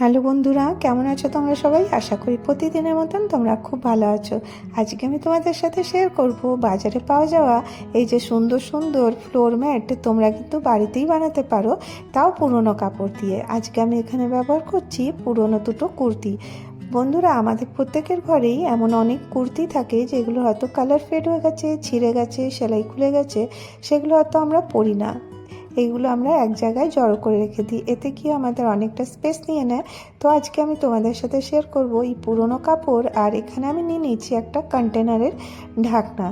Hello বন্ধুরা, কেমন আছো তোমরা সবাই? আশা করি প্রতিদিনের মতন তোমরা খুব ভালো আছো। আজকে আমি তোমাদের সাথে শেয়ার করব বাজারে পাওয়া যাওয়া এই যে সুন্দর সুন্দর ফ্লোর ম্যাট তোমরা কিন্তু বাড়িতেই বানাতে পারো, তাও পুরনো কাপড় দিয়ে। আজকে আমি এখানে ব্যবহার করছি পুরনো দুটো কুর্তি। বন্ধুরা, আমাদের প্রত্যেকের ঘরেই এমন অনেক কুর্তি থাকে যেগুলো হয়তো কালার ফেড হয়ে গেছে, ছিঁড়ে গেছে, সেলাই খুলে গেছে, সেগুলো হয়তো আমরা পরি না। এইগুলো আমরা এক জায়গায় জড়ো করে রেখে দিই। এতে কি আমাদের অনেকটা স্পেস নিয়ে নেয়? তো আজকে আমি তোমাদের সাথে শেয়ার করব এই পুরনো কাপড় আর এখানে আমি নিয়ে নিয়েছি একটা কন্টেনারের ঢাকনা।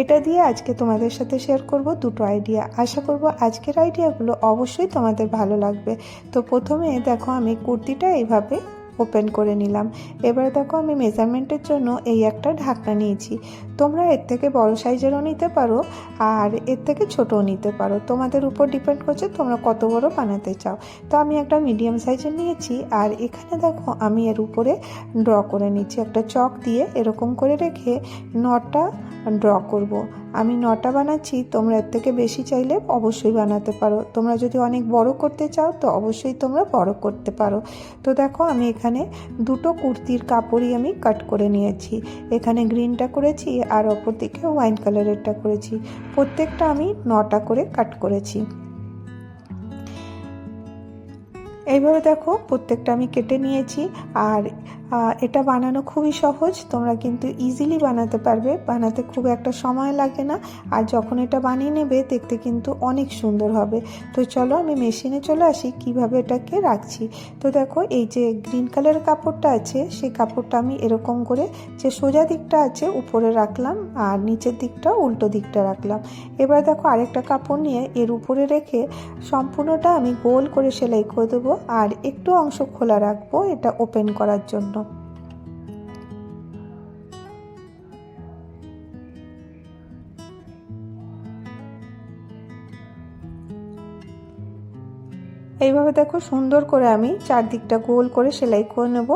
এটা দিয়ে আজকে তোমাদের সাথে শেয়ার করব দুটো আইডিয়া আশা করব আজকের আইডিয়াগুলো অবশ্যই তোমাদের ভালো লাগবে। তো প্রথমে দেখো আমি কুর্তিটা এইভাবে ওপেন করে নিলাম। এবার দেখো আমি মেজারমেন্টের জন্য এই একটা ঢাকনা নিয়েছি। তোমরা এর থেকে বড় সাইজেরও নিতে পারো আর এর থেকে ছোটও নিতে পারো। তোমাদের উপর ডিপেন্ড করছে তোমরা কত বড় বানাতে চাও। তো আমি একটা মিডিয়াম সাইজের নিয়েছি আর এখানে দেখো আমি এর উপরে ড্র করে নিচ্ছি। একটা চক দিয়ে এরকম করে রেখে নটা ড্র করব। আমি নটা বানাচ্ছি, তোমরা এর থেকে বেশি চাইলে অবশ্যই বানাতে পারো। তোমরা যদি অনেক বড় করতে চাও, তো অবশ্যই তোমরা বড় করতে পারো। তো দেখো, আমি এখানে দুটো কুর্তির কাপড়ই আমি কাট করে নিয়েছি। এখানে গ্রিনটা করেছি আর অপর দিকে ওয়াইন কালারেরটা করেছি। প্রত্যেকটা আমি নটা করে কাট করেছি। এইভাবে দেখো, প্রত্যেকটা আমি কেটে নিয়েছি। আর এটা বানানো খুবই সহজ। তোমরা কিন্তু ইজিলি বানাতে পারবে। বানাতে খুব একটা সময় লাগে না। আর যখন এটা বানিয়ে নেবে, দেখতে কিন্তু অনেক সুন্দর হবে। তো চলো আমি মেশিনে চলে আসি, কীভাবে এটাকে রাখছি। তো দেখো, এই যে গ্রিন কালারের কাপড়টা আছে, সেই কাপড়টা আমি এরকম করে যে সোজা দিকটা আছে, উপরে রাখলাম আর নিচের দিকটা, উল্টো দিকটা রাখলাম। এবার দেখো, আরেকটা কাপড় নিয়ে এর উপরে রেখে সম্পূর্ণটা আমি গোল করে সেলাই করে দেবো। আর একটু অংশ খোলা রাখব এটা ওপেন করার জন্য। এইভাবে দেখো সুন্দর করে আমি চারদিকটা গোল করে সেলাই করে নেব।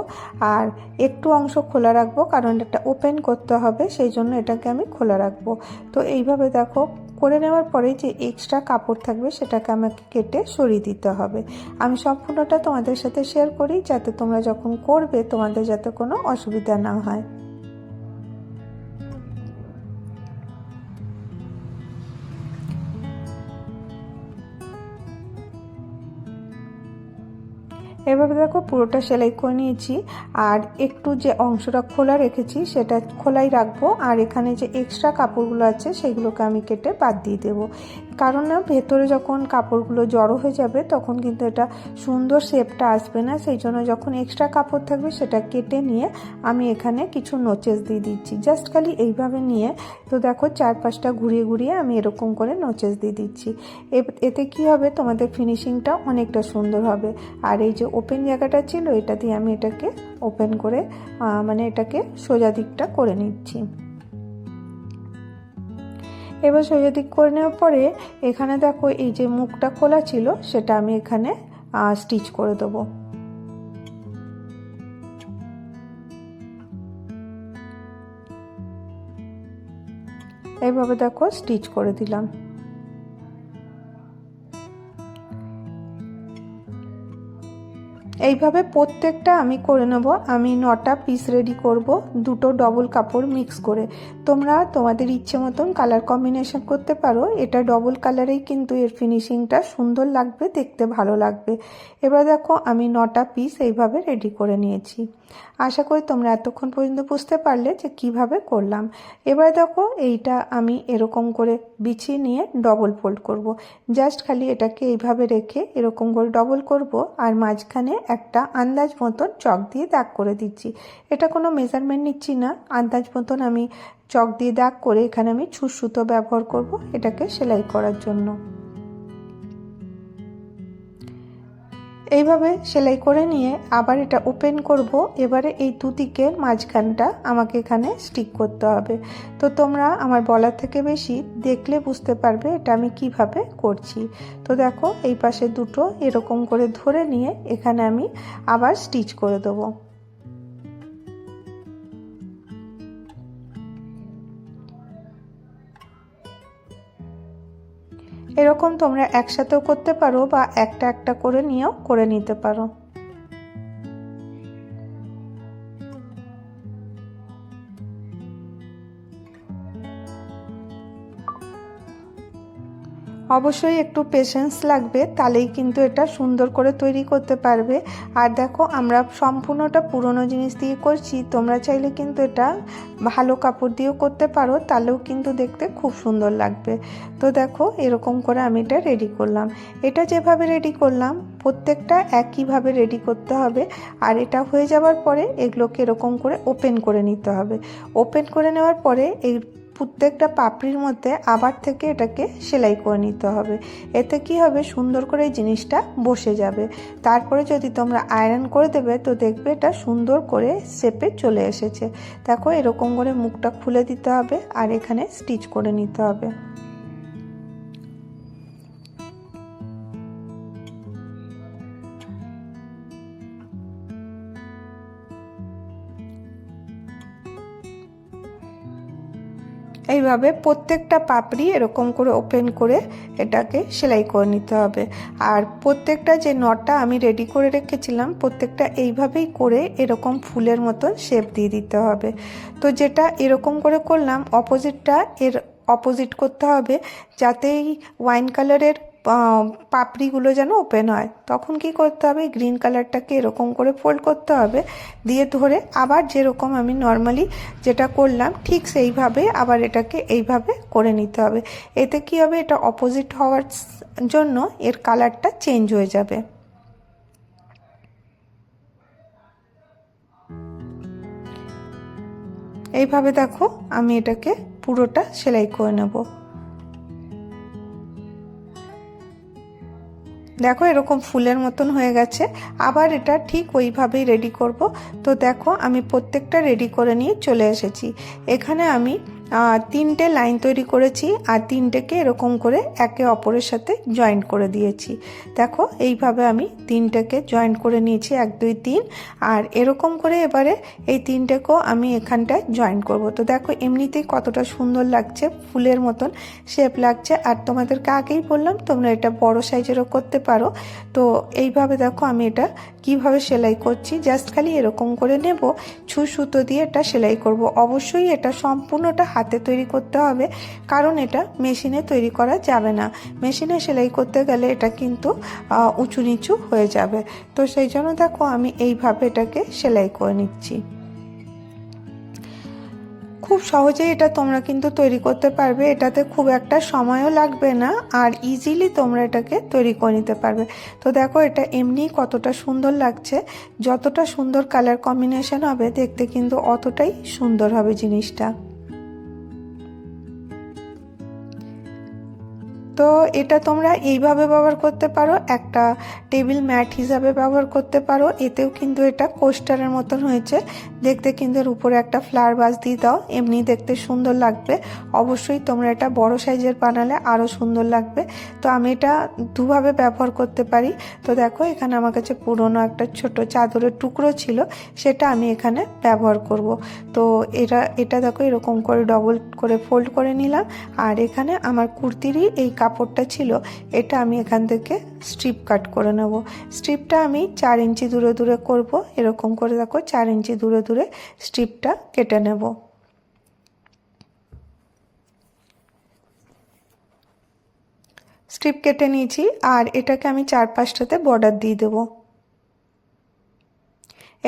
আর একটু অংশ খোলা রাখব, কারণ এটা ওপেন করতে হবে, সেই জন্য এটাকে আমি খোলা রাখব। তো এইভাবে দেখো, করে নেওয়ার পরে যে এক্সট্রা কাপড় থাকবে, সেটাকে আমাকে কেটে সরিয়ে দিতে হবে। আমি সম্পূর্ণটা তোমাদের সাথে শেয়ার করি, যাতে তোমরা যখন করবে, তোমাদের যাতে কোনো অসুবিধা না হয়। এভাবে দেখো পুরোটা সেলাই করে নিয়েছি। আর একটু যে অংশটা খোলা রেখেছি, সেটা খোলাই রাখব। আর এখানে যে এক্সট্রা কাপড়গুলো আছে, সেগুলোকে আমি কেটে বাদ দিয়ে দেবো। কারণ না, ভেতরে যখন কাপড়গুলো জড়ো হয়ে যাবে, তখন কিন্তু এটা সুন্দর শেপটা আসবে না। সেই জন্য যখন এক্সট্রা কাপড় থাকবে, সেটা কেটে নিয়ে আমি এখানে কিছু নোচেস দিয়ে দিচ্ছি। জাস্ট খালি এইভাবে নিয়ে, তো দেখো চার পাঁচটা ঘুরিয়ে ঘুরিয়ে আমি এরকম করে নোচেস দিয়ে দিচ্ছি। এতে কি হবে? তোমাদের ফিনিশিংটা অনেকটা সুন্দর হবে। আর এই যে ওপেন জায়গাটা ছিল, এটা দিয়ে আমি এটাকে ওপেন করে মানে এটাকে সোজা দিকটা করে নিচ্ছি। এবার সোজা দিক করে নেওয়ার পরে এখানে দেখো এই যে মুখটা খোলা ছিল, সেটা আমি এখানে স্টিচ করে দেবো। এইভাবে দেখো স্টিচ করে দিলাম। এইভাবে প্রত্যেকটা আমি করে নেব। আমি নটা পিস রেডি করব, দুটো ডবল কাপড় মিক্স করে। তোমরা তোমাদের ইচ্ছে মতন কালার কম্বিনেশন করতে পারো। এটা ডবল কালারেই কিন্তু এর ফিনিশিংটা সুন্দর লাগবে, দেখতে ভালো লাগবে। এবার দেখো আমি নটা পিস এইভাবে রেডি করে নিয়েছি। আশা করি তোমরা এতক্ষণ পর্যন্ত বুঝতে পারলে যে কীভাবে করলাম। এবার দেখো এইটা আমি এরকম করে বিছিয়ে নিয়ে ডবল ফোল্ড করব। জাস্ট খালি এটাকে এইভাবে রেখে এরকম করে ডবল করব আর মাঝখানে একটা আন্দাজ মতন চক দিয়ে দাগ করে দিচ্ছি। এটা কোনো মেজারমেন্ট নিচ্ছি না। আন্দাজ মতন আমি চক দিয়ে দাগ করে এখানে আমি ছুঁচ সুতো ব্যবহার করব এটাকে সেলাই করার জন্য। এইভাবে সেলাই করে নিয়ে আবার এটা ওপেন করব। এবারে এই দুদিকের মাঝখানটা আমাকে এখানে স্টিক করতে হবে। তো তোমরা আমার বলার থেকে বেশি দেখলে বুঝতে পারবে এটা আমি কীভাবে করছি। তো দেখো এই পাশে দুটো এরকম করে ধরে নিয়ে এখানে আমি আবার স্টিচ করে দেবো। এরকম তোমরা একসাথেও করতে পারো বা একটা একটা করে নিয়েও করে নিতে পারো। অবশ্যই একটু পেশেন্স লাগবে, তাহলেই কিন্তু এটা সুন্দর করে তৈরি করতে পারবে। আর দেখো, আমরা সম্পূর্ণটা পুরনো জিনিস দিয়ে করছি, তোমরা চাইলে কিন্তু এটা ভালো কাপড় দিয়েও করতে পারো, তাহলেও কিন্তু দেখতে খুব সুন্দর লাগবে। তো দেখো, এরকম করে আমি এটা রেডি করলাম। এটা যেভাবে রেডি করলাম, প্রত্যেকটা একইভাবে রেডি করতে হবে। আর এটা হয়ে যাওয়ার পরে এগুলোকে এরকম করে ওপেন করে নিতে হবে। ওপেন করে নেওয়ার পরে এই প্রত্যেকটা পাপড়ির মধ্যে আবার থেকে এটাকে সেলাই করে নিতে হবে। এতে কি হবে? সুন্দর করে এই জিনিসটা বসে যাবে। তারপরে যদি তোমরা আয়রন করে দেবে, তো দেখবে এটা সুন্দর করে শেপে চলে এসেছে। দেখো এরকম করে মুখটা খুলে দিতে হবে আর এখানে স্টিচ করে নিতে হবে। এইভাবে প্রত্যেকটা পাপড়ি এরকম করে ওপেন করে এটাকে সেলাই করে নিতে হবে। আর প্রত্যেকটা যে নটটা আমি রেডি করে রেখেছিলাম, প্রত্যেকটা এইভাবেই করে এরকম ফুলের মতন শেপ দিয়ে দিতে হবে। তো যেটা এরকম করে করলাম অপোজিটটা এর অপোজিট করতে হবে, যাতে এই ওয়াইন কালারের পাপড়িগুলো যেন ওপেন হয়। তখন কি করতে হবে? গ্রিন কালারটাকে এরকম করে ফোল্ড করতে হবে। দিয়ে ধরে আবার যেরকম আমি নর্মালি যেটা করলাম, ঠিক সেইভাবে আবার এটাকে এইভাবে করে নিতে হবে। এতে কি হবে? এটা অপোজিট হওয়ার জন্য এর কালারটা চেঞ্জ হয়ে যাবে। এইভাবে দেখো, আমি এটাকে পুরোটা সেলাই করে নেব। দেখো এরকম ফুলের মতন হয়ে গেছে। আবার এটা ঠিক ওইভাবেই রেডি করব। তো দেখো আমি প্রত্যেকটা রেডি করে নিয়ে চলে এসেছি। এখানে আমি তিনটে লাইন তৈরি করেছি আর তিনটেকে এরকম করে একে অপরের সাথে জয়েন্ট করে দিয়েছি। দেখো, এইভাবে আমি তিনটেকে জয়েন্ট করে নিয়েছি, এক, দুই, তিন। আর এরকম করে এবারে এই তিনটেকেও আমি এখানটায় জয়েন্ট করব। তো দেখো, এমনিতেই কতটা সুন্দর লাগছে, ফুলের মতন শেপ লাগছে। আর তোমাদেরকে আগেই বললাম, তোমরা এটা বড় সাইজেরও করতে পারো। তো এইভাবে দেখো, আমি এটা কীভাবে সেলাই করছি, জাস্ট খালি এরকম করে নেব, ছু সুতো দিয়ে এটা সেলাই করব। অবশ্যই এটা সম্পূর্ণটা হাতে তৈরি করতে হবে। কারণ এটা মেশিনে তৈরি করা যাবে না। মেশিনে সেলাই করতে গেলে এটা কিন্তু উঁচু নিচু হয়ে যাবে। তো সেই জন্য দেখো আমি এইভাবে এটাকে সেলাই করে নিচ্ছি। খুব সহজেই এটা তোমরা কিন্তু তৈরি করতে পারবে। এটাতে খুব একটা সময়ও লাগবে না আর ইজিলি তোমরা এটাকে তৈরি করে নিতে পারবে। তো দেখো এটা এমনি কতটা সুন্দর লাগছে। যতটা সুন্দর কালার কম্বিনেশন হবে, দেখতে কিন্তু অতটাই সুন্দর হবে জিনিসটা। তো এটা তোমরা এইভাবে ব্যবহার করতে পারো। একটা টেবিল ম্যাট হিসাবে ব্যবহার করতে পারো। এতেও কিন্তু এটা কোস্টারের মতন হয়েছে। দেখতে কিন্তু এর উপরে একটা ফ্লাওয়ার বাস দিয়ে দাও। এমনি দেখতে সুন্দর লাগবে। অবশ্যই তোমরা এটা বড় সাইজের বানালে আরও সুন্দর লাগবে। তো আমি এটা দুভাবে ব্যবহার করতে পারি। তো দেখো, এখানে আমার কাছে পুরনো একটা ছোট চাদরের টুকরো ছিল। সেটা আমি এখানে ব্যবহার করব। তো এটা এটা দেখো, এরকম করে ডবল করে ফোল্ড করে নিলাম। আর এখানে আমার কুর্তিরই এই কাপড়টা ছিল, এটা আমি এখান থেকে স্ট্রিপ কাট করে নেব। স্ট্রিপটা আমি চার ইঞ্চি দূরে দূরে করব, এরকম করে দেখো চার ইঞ্চি দূরে দূরে স্ট্রিপটা কেটে নেব। স্ট্রিপ কেটে নিয়েছি, আর এটাকে আমি চার পাঁচটাতে বর্ডার দিয়ে দেবো।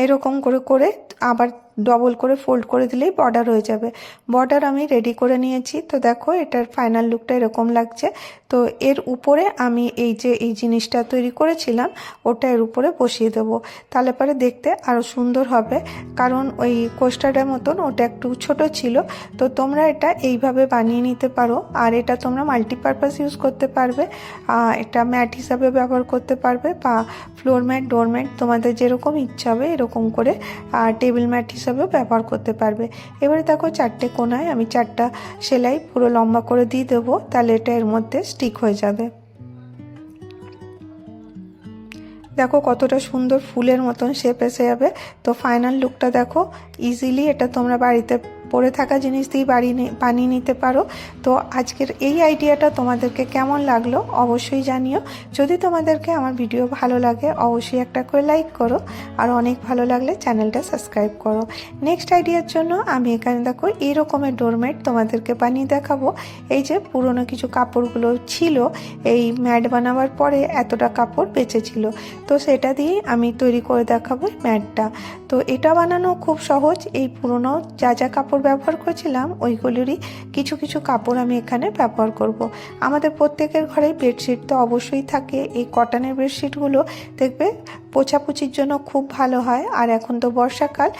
এরকম করে করে আবার ডবল করে ফোল্ড করে দিলেই বর্ডার হয়ে যাবে। বর্ডার আমি রেডি করে নিয়েছি। তো দেখো এটার ফাইনাল লুকটা এরকম লাগছে। তো এর উপরে আমি এই যে এই জিনিসটা তৈরি করেছিলাম, ওটা এর উপরে বসিয়ে দেবো। তাহলে পরে দেখতে আরও সুন্দর হবে। কারণ ওই কোস্টারের মতন ওটা একটু ছোট ছিল। তো তোমরা এটা এইভাবে বানিয়ে নিতে পারো। আর এটা তোমরা মাল্টিপারপাস ইউজ করতে পারবে। এটা ম্যাট হিসাবে ব্যবহার করতে পারবে। বা ফ্লোর ম্যাট ডোর ম্যাট তোমাদের যেরকম ইচ্ছা হবে এরকম করে। টেবিল ম্যাট হিসাবেও ব্যবহার করতে পারবে। এবারে দেখো চারটে কোনায় আমি চারটা সেলাই পুরো লম্বা করে দিয়ে দেবো, তাহলে এটা এর মধ্যে স্টিক হয়ে যাবে। দেখো কতটা সুন্দর ফুলের মতন শেপ এসে যাবে। তো ফাইনাল লুকটা দেখো ইজিলি এটা তোমরা বাড়িতে পড়ে থাকা জিনিস দিয়ে বাড়ি বানিয়ে নিতে পারো। তো আজকের এই আইডিয়াটা তোমাদেরকে কেমন লাগল অবশ্যই জানিও। যদি তোমাদেরকে আমার ভিডিও ভালো লাগে, অবশ্যই একটা করে লাইক করো। আর অনেক ভালো লাগলে চ্যানেলটা সাবস্ক্রাইব করো। নেক্সট আইডিয়ার জন্য আমি এখানে দেখো এই রকমের ডোরমেট তোমাদেরকে বানিয়ে দেখাবো। এই যে পুরনো কিছু কাপড়গুলো ছিল, এই ম্যাট বানাবার পরে এতটা কাপড় বেঁচেছিল তো সেটা দিয়ে আমি তৈরি করে দেখাবো ম্যাটটা। তো এটা বানানো খুব সহজ। এই পুরনো যা যা কাপড় ব্যবহার করেছিলাম ওইগুলোরই কিছু কিছু কাপড় আমি এখানে ব্যবহার করব। আমাদের প্রত্যেকের ঘরে বেডশিট তো অবশ্যই থাকে এই কটনের বেডশিটগুলো দেখবে পোছাপুছির জন্য খুব ভালো হয়। আর এখন তো বর্ষাকাল,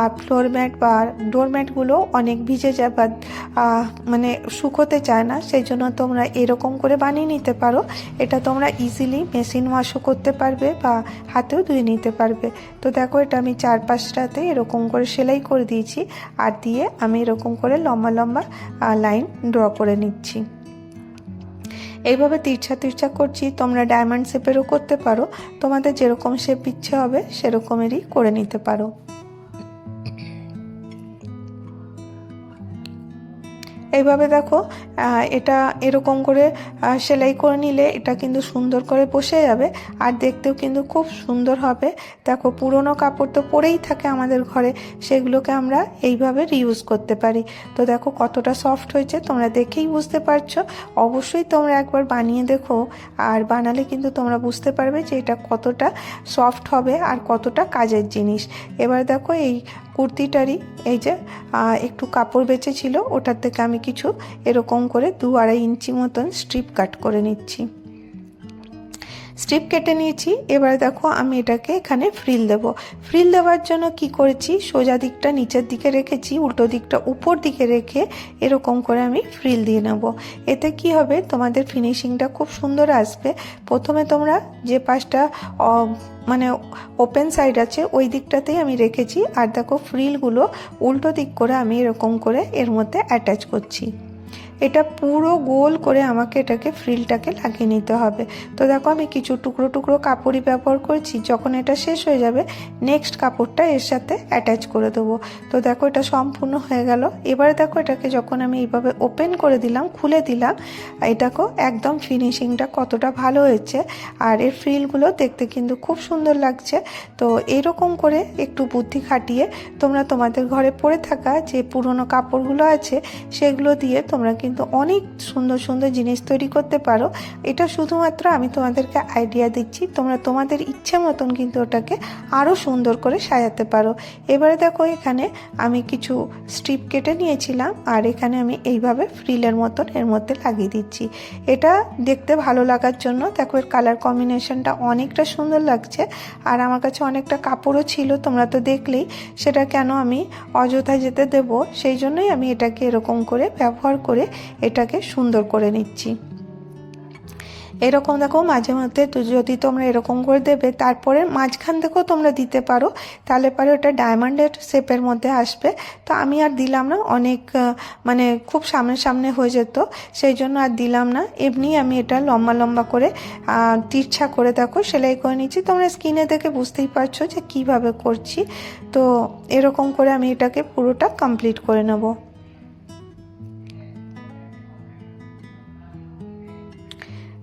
আর ফ্লোর ম্যাট বা ডোর ম্যাটগুলো অনেক ভিজে যায় বা মানে শুকোতে চায় না। সেই জন্য তোমরা এরকম করে বানিয়ে নিতে পারো। এটা তোমরা ইজিলি মেশিন ওয়াশও করতে পারবে বা হাতেও ধুয়ে নিতে পারবে। তো দেখো, এটা আমি চার পাঁচটাতে এরকম করে সেলাই করে দিয়েছি। আর দিয়ে আমি এরকম করে লম্বা লম্বা লাইন ড্র করে নিচ্ছি। এইভাবে তিরছা তিরছা করছি, তোমরা ডায়মন্ড শেপেরও করতে পারো। তোমাদের যেরকম শেপ ইচ্ছে হবে, সেরকমেরই করে নিতে পারো। এইভাবে দেখো এটা এরকম করে সেলাই করে নিলে এটা কিন্তু সুন্দর করে বসে যাবে আর দেখতেও কিন্তু খুব সুন্দর হবে। দেখো, পুরনো কাপড় তো পরেই থাকে আমাদের ঘরে, সেগুলোকে আমরা এইভাবে রিউজ করতে পারি। তো দেখো, কতটা সফট হয়েছে, তোমরা দেখেই বুঝতে পারছ। অবশ্যই তোমরা একবার বানিয়ে দেখো আর বানালে কিন্তু তোমরা বুঝতে পারবে যে এটা কতটা সফট হবে আর কতটা কাজের জিনিস। এবার দেখো, এই কুর্তিটারই, এই যে একটু কাপড় বেঁচে ছিল ওটার থেকে আমি কিছু এরকম করে দু আড়াই ইঞ্চি মতন স্ট্রিপ কাট করে নিচ্ছি। স্ট্রিপ কেটে নিয়েছি। এবার দেখো আমি এটাকে এখানে ফ্রিল দেব। ফ্রিল দেওয়ার জন্য কি করেছি? সোজা দিকটা নিচের দিকে রেখেছি, উল্টো দিকটা উপর দিকে রেখে এরকম করে আমি ফ্রিল দিয়ে নেব। এতে কি হবে? তোমাদের ফিনিশিংটা খুব সুন্দর আসবে। প্রথমে তোমরা যে পাশটা মানে ওপেন সাইড আছে, ওই দিকটাতেই আমি রেখেছি। আর দেখো ফ্রিলগুলো উল্টো দিক করে আমি এরকম করে এর মধ্যে অ্যাটাচ করছি। এটা পুরো গোল করে আমাকে এটাকে ফ্রিলটাকে লাগিয়ে নিতে হবে। তো দেখো আমি কিছু টুকরো টুকরো কাপড়ই ব্যবহার করছি, যখন এটা শেষ হয়ে যাবে নেক্সট কাপড়টা এর সাথে অ্যাটাচ করে দেবো। তো দেখো এটা সম্পূর্ণ হয়ে গেল। এবারে দেখো এটাকে যখন আমি এইভাবে ওপেন করে দিলাম, খুলে দিলাম, এটাকেও একদম ফিনিশিংটা কতটা ভালো হয়েছে। আর এর ফ্রিলগুলো দেখতে কিন্তু খুব সুন্দর লাগছে। তো এরকম করে একটু বুদ্ধি খাটিয়ে তোমরা তোমাদের ঘরে পড়ে থাকা যে পুরনো কাপড়গুলো আছে, সেগুলো দিয়ে তোমরা কিন্তু অনেক সুন্দর সুন্দর জিনিস তৈরি করতে পারো। এটা শুধুমাত্র আমি তোমাদেরকে আইডিয়া দিচ্ছি। তোমরা তোমাদের ইচ্ছে মতন কিন্তু ওটাকে আরও সুন্দর করে সাজাতে পারো। এবারে দেখো এখানে আমি কিছু স্ট্রিপ কেটে নিয়েছিলাম আর এখানে আমি এইভাবে ফ্রিলের মতন এর মধ্যে লাগিয়ে দিচ্ছি। এটা দেখতে ভালো লাগার জন্য দেখো এর কালার কম্বিনেশনটা অনেকটা সুন্দর লাগছে আর আমার কাছে অনেকটা কাপড়ও ছিল, তোমরা তো দেখলেই। সেটা কেন আমি অযথা যেতে দেব? সেই জন্যই আমি এটাকে এরকম করে ব্যবহার করে এটাকে সুন্দর করে নিচ্ছি। এরকম দেখো মাঝে মধ্যে যদি তোমরা এরকম করে দেবে, তারপরে মাঝখান থেকেও তোমরা দিতে পারো। তাহলে পরে ওটা ডায়মন্ডের শেপের মধ্যে আসবে। তো আমি আর দিলাম না, অনেক মানে খুব সামনে সামনে হয়ে যেত। সেই জন্য আর দিলাম না। এমনি আমি এটা লম্বা লম্বা করে তিরছা করে দেখো, সেলাই করে নিচ্ছি। তোমরা স্কিনে দেখে বুঝতেই পারছ যে কীভাবে করছি। তো এরকম করে আমি এটাকে পুরোটা কমপ্লিট করে নেব।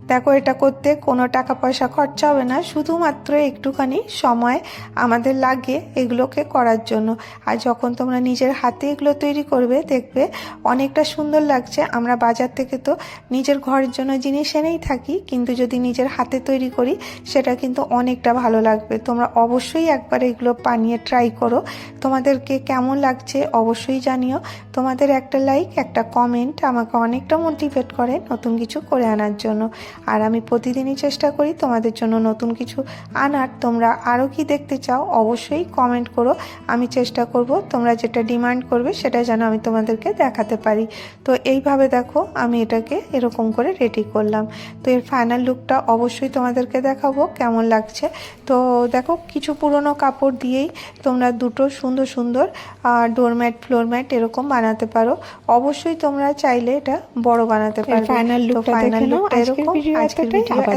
দেখো, এটা করতে কোনো টাকা পয়সা খরচা হবে না, শুধুমাত্র একটুখানি সময় আমাদের লাগে এগুলোকে করার জন্য। আর যখন তোমরা নিজের হাতে এগুলো তৈরি করবে, দেখবে অনেকটা সুন্দর লাগছে। আমরা বাজার থেকে তো নিজের ঘরের জন্য জিনিস এনেই থাকি, কিন্তু যদি নিজের হাতে তৈরি করি, সেটা কিন্তু অনেকটা ভালো লাগবে। তোমরা অবশ্যই একবার এগুলো বানিয়ে ট্রাই করো। তোমাদেরকে কেমন লাগছে অবশ্যই জানিও। তোমাদের একটা লাইক, একটা কমেন্ট আমাকে অনেকটা মোটিভেট করে নতুন কিছু করে আনার জন্য। আর আমি প্রতিদিনই চেষ্টা করি তোমাদের জন্য নতুন কিছু আনার। তোমরা আরও কি দেখতে চাও অবশ্যই কমেন্ট করো। আমি চেষ্টা করব তোমরা যেটা ডিমান্ড করবে সেটা যেন আমি তোমাদেরকে দেখাতে পারি। তো এইভাবে দেখো আমি এটাকে এরকম করে রেডি করলাম। তো এর ফাইনাল লুকটা অবশ্যই তোমাদেরকে দেখাবো কেমন লাগছে। তো দেখো কিছু পুরনো কাপড় দিয়েই তোমরা দুটো সুন্দর সুন্দর ডোরম্যাট ফ্লোরম্যাট এরকম বানাতে পারো। অবশ্যই তোমরা চাইলে এটা বড় বানাতে পারো ফাইনাল নাও। lookটা আজকের এরকম আজকের এতটাই। ভিডিও আবার